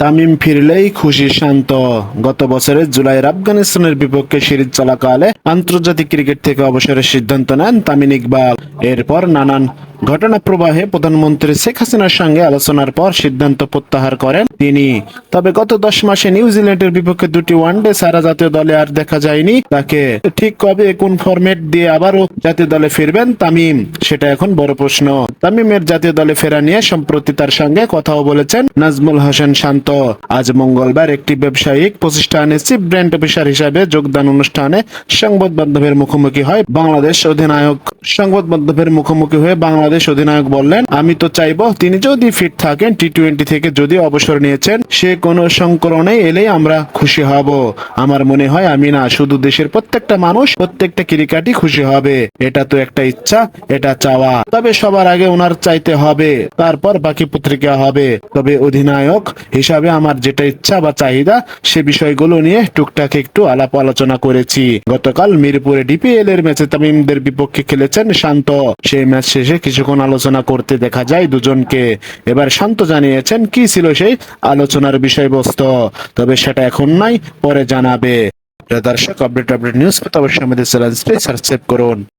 তামিম ফিরলেই খুশি শান্ত। গত বছরের জুলাইয়ের আফগানিস্তানের বিপক্ষে সিরিজ চলাকালে আন্তর্জাতিক ক্রিকেট থেকে অবসরের সিদ্ধান্ত নেন তামিম ইকবাল। এরপর নানান ঘটনা প্রবাহে প্রধানমন্ত্রী শেখ হাসিনার সঙ্গে আলোচনার পর সিদ্ধান্ত প্রত্যাহার করেন তিনি। তবে গত দশ মাসে নিউজিল্যান্ডের বিপক্ষে দুটি ওয়ানডে সারা জাতীয় দলে আর দেখা যায়নি। তাকে ঠিক কবে, কোন ফরম্যাট দিয়ে আবারও জাতীয় দলে ফিরবেন তামিম, সেটা এখন বড় প্রশ্ন। তামিমের জাতীয় দলে ফেরা নিয়ে সম্প্রতি তার সঙ্গে কথাও বলেছেন নাজমুল হোসেন শান্ত। আজ মঙ্গলবার একটি ব্যবসায়িক প্রতিষ্ঠানে চিফ ব্র্যান্ড অফিসার হিসাবে যোগদান অনুষ্ঠানে সংবাদ মাধ্যমের মুখোমুখি হয় বাংলাদেশ অধিনায়ক। সংবাদ মাধ্যমের মুখোমুখি হয়ে বাংলাদেশ অধিনায়ক বললেন, আমি তো চাইব তিনি যদি ফিট থাকেন টি টোয়েন্টি থেকে যদি অবসর নিয়েছেন, সে কোনো সংকলনে এলেই আমরা খুশি হব। আমার মনে হয় আমি না, শুধু দেশের প্রত্যেকটা মানুষ, প্রত্যেকটা ক্রিকেটই খুশি হবে। এটা তো একটা ইচ্ছা, এটা চাওয়া। তবে সবার আগে ওনার চাইতে হবে, তারপর বাকি পত্রিকা হবে। তবে অধিনায়ক হিসাবে আমার যেটা ইচ্ছা বা চাহিদা, সে বিষয়গুলো নিয়ে টুকটাক একটু আলাপ আলোচনা করেছি। গতকাল মিরপুরে ডিপিএল এর ম্যাচে তামিমদের বিপক্ষে খেলেছেন শান্ত। সেই ম্যাচ শেষে কিছুক্ষণ আলোচনা করতে দেখা যায়, দুজনকে এবার শান্ত জানিয়েছেন কি ছিল সেই আলোচনার বিষয়বস্তু। তবে সেটা এখন নাই পরে জানাবে। দর্শক আপডেট আপডেট নিউজ পেতে অবশ্যই আমাদের চ্যানেলটি সাবস্ক্রাইব করুন।